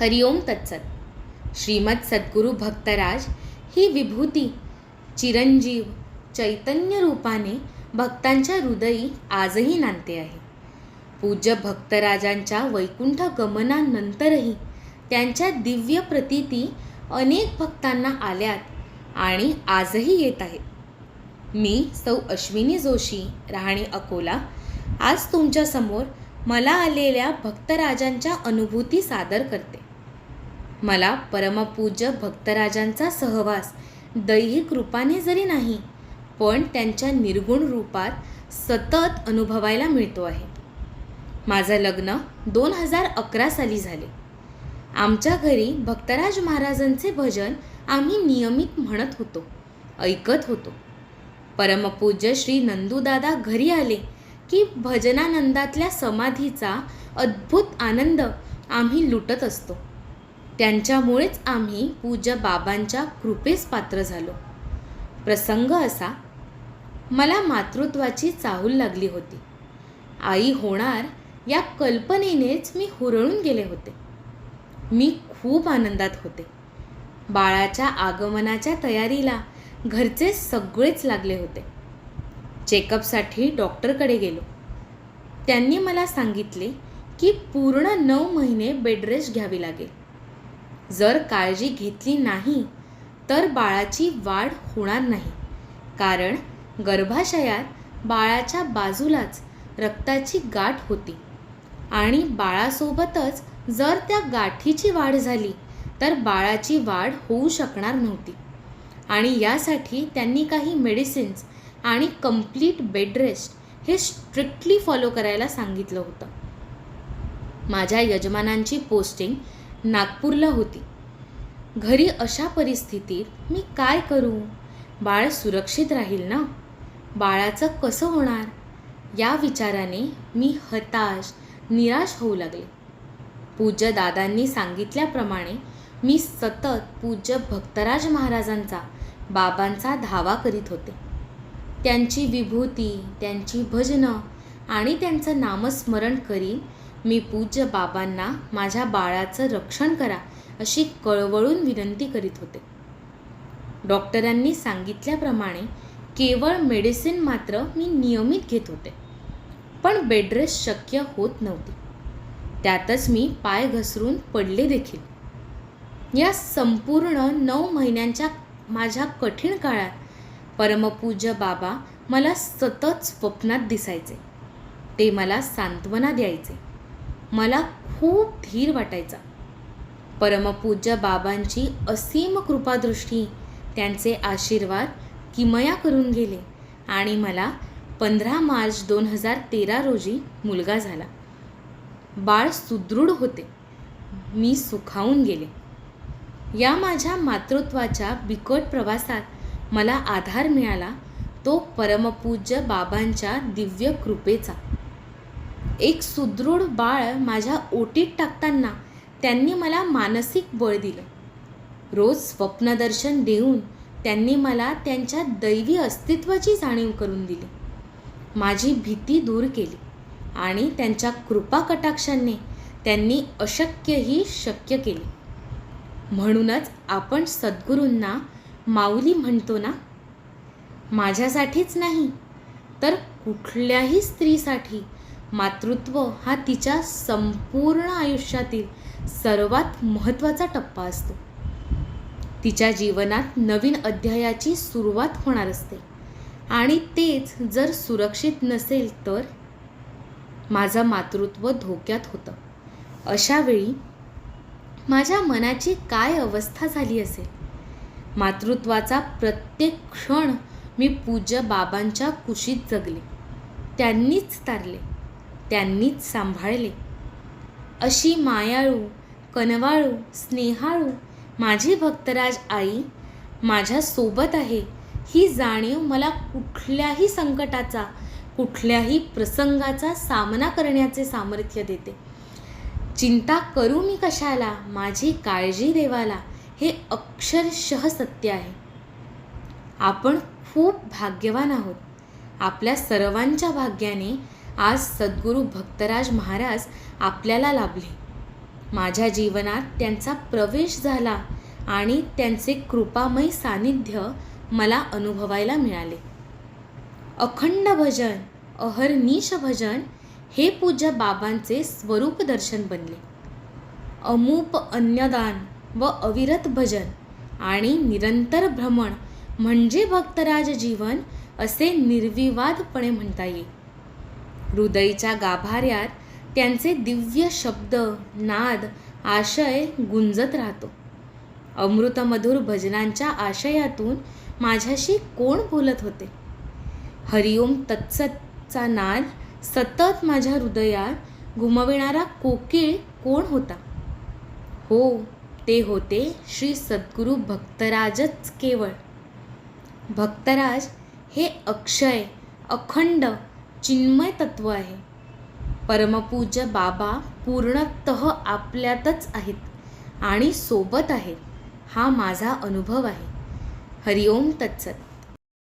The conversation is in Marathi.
हरिओम तत्सत. श्रीमद सद्गुरू भक्तराज ही विभूती चिरंजीव चैतन्य रूपाने भक्तांच्या हृदयी आजही नांदते आहे. पूज्य भक्तराजांच्या वैकुंठ गमनानंतरही त्यांच्या दिव्य प्रतीती अनेक भक्तांना आल्यात आणि आजही येत आहेत. मी सौ अश्विनी जोशी राहणी अकोला आज तुमच्यासमोर मला आलेल्या भक्तराजांच्या अनुभूती सादर करते. मला परमपूज्य भक्तराजांचा सहवास दैहिक रूपाने जरी नाही पण त्यांच्या निर्गुण रूपात सतत अनुभवायला मिळतो आहे. माझं लग्न दोन हजार अकरा साली झाले. आमच्या घरी भक्तराज महाराजांचे भजन आम्ही नियमित म्हणत होतो ऐकत होतो. परमपूज्य श्री नंदूदादा घरी आले की भजनानंदातल्या समाधीचा अद्भुत आनंद आम्ही लुटत असतो. त्यांच्यामुळेच आम्ही पूज्य बाबांच्या कृपेस पात्र झालो. प्रसंग असा मला मातृत्वाची चाहूल लागली होती. आई होणार या कल्पनेनेच मी हुरळून गेले होते. मी खूप आनंदात होते. बाळाच्या आगमनाच्या तयारीला घरचे सगळेच लागले होते. चेकअपसाठी डॉक्टरकडे गेलो. त्यांनी मला सांगितले की पूर्ण नऊ महिने बेडरेस्ट घ्यावी लागेल. जर काळजी घेतली नाही तर बाळाची वाढ होणार नाही. कारण गर्भाशयात बाळाच्या बाजूलाच रक्ताची गाठ होती. आणि बाळासोबतच जर त्या गाठीची वाढ झाली तर बाळाची वाढ होऊ शकणार नव्हती. आणि यासाठी त्यांनी काही मेडिसिन्स आणि कंप्लीट बेड रेस्ट हे स्ट्रिक्टली फॉलो करायला सांगितलं होतं. माझ्या यजमानांची पोस्टिंग नागपूरला होती. घरी अशा परिस्थितीत मी काय करू? बाळ सुरक्षित राहील ना? बाळाचं कसं होणार? या विचाराने मी हताश निराश होऊ लागले. पूज्य दादांनी सांगितल्याप्रमाणे मी सतत पूज्य भक्तराज महाराजांचा बाबांचा धावा करीत होते. त्यांची विभूती त्यांची भजनं आणि त्यांचं नामस्मरण करीन मी पूज्य बाबांना माझ्या बाळाचं रक्षण करा अशी कळवळून विनंती करीत होते. डॉक्टरांनी सांगितल्याप्रमाणे केवळ मेडिसिन मात्र मी नियमित घेत होते. पण बेडरेस्ट शक्य होत नव्हती. त्यातच मी पाय घसरून पडले देखील. या संपूर्ण नऊ महिन्यांच्या माझ्या कठीण काळात परमपूज्य बाबा मला सतत स्वप्नात दिसायचे. ते मला सांत्वना द्यायचे. मला खूप धीर वाटायचा. परमपूज्य बाबांची असीम कृपादृष्टी त्यांचे आशीर्वाद किमया करून गेले आणि मला पंधरा मार्च दोन हजार तेरा रोजी मुलगा झाला. बाळ सुदृढ होते. मी सुखावून गेले. या माझ्या मातृत्वाच्या बिकट प्रवासात मला आधार मिळाला तो परमपूज्य बाबांच्या दिव्य कृपेचा. एक सुदृढ बाळ माझ्या ओटीत टाकताना त्यांनी मला मानसिक बळ दिलं. रोज स्वप्नदर्शन देऊन त्यांनी मला त्यांच्या दैवी अस्तित्वाची जाणीव करून दिली. माझी भीती दूर केली आणि त्यांच्या कृपाकटाक्षांने त्यांनी अशक्यही शक्य केले. म्हणूनच आपण सद्गुरूंना माऊली म्हणतो ना? माझ्यासाठीच नाही तर कुठल्याही स्त्रीसाठी मातृत्व हा तिच्या संपूर्ण आयुष्यातील सर्वात महत्त्वाचा टप्पा असतो. तिच्या जीवनात नवीन अध्यायाची सुरुवात होणार असते. आणि तेच जर सुरक्षित नसेल तर माझं मातृत्व धोक्यात होतं. अशावेळी माझ्या मनाची काय अवस्था झाली असेल? मातृत्वाचा प्रत्येक क्षण मी पूज्य बाबांच्या कुशीत जगले. त्यांनीच तारले. त्यांनीच सांभाळले. अशी मायाळू कनवाळू स्नेहाळू माझी भक्तराज आई माझ्यासोबत आहे. ही जाणीव मला कुठल्याही संकटाचा कुठल्याही प्रसंगाचा सामना करण्याचे सामर्थ्य देते. चिंता करू मी कशाला? माझी काळजी देवाला? हे अक्षरशः सत्य आहे. आपण खूप भाग्यवान आहोत. आपल्या सर्वांच्या भाग्याने आज सद्गुरू भक्तराज महाराज आपल्याला लाभले. माझ्या जीवनात त्यांचा प्रवेश झाला आणि त्यांचे कृपामय सानिध्य मला अनुभवायला मिळाले. अखंड भजन अहर्निश भजन हे पूज्य बाबांचे स्वरूप दर्शन बनले. अमूप अन्नदान व अविरत भजन आणि निरंतर भ्रमण म्हणजे भक्तराज जीवन असे निर्विवादपणे म्हणता येईल. हृदयच्या गाभाऱ्यात त्यांचे दिव्य शब्द नाद आशय गुंजत राहतो. अमृतमधुर भजनांच्या आशयातून माझ्याशी कोण बोलत होते? हरिओम तत्सतचा नाद सतत माझ्या हृदयात घुमविणारा कोकिळ कोण होता? हो ते होते श्री सद्गुरू भक्तराजच केवळ. भक्तराज हे अक्षय अखंड चिन्मय तत्व आहे. परमपूज्य बाबा पूर्णतः आपल्यातच आहेत आणि सोबत आहेत हा माझा अनुभव आहे. हरिओम तत्सत.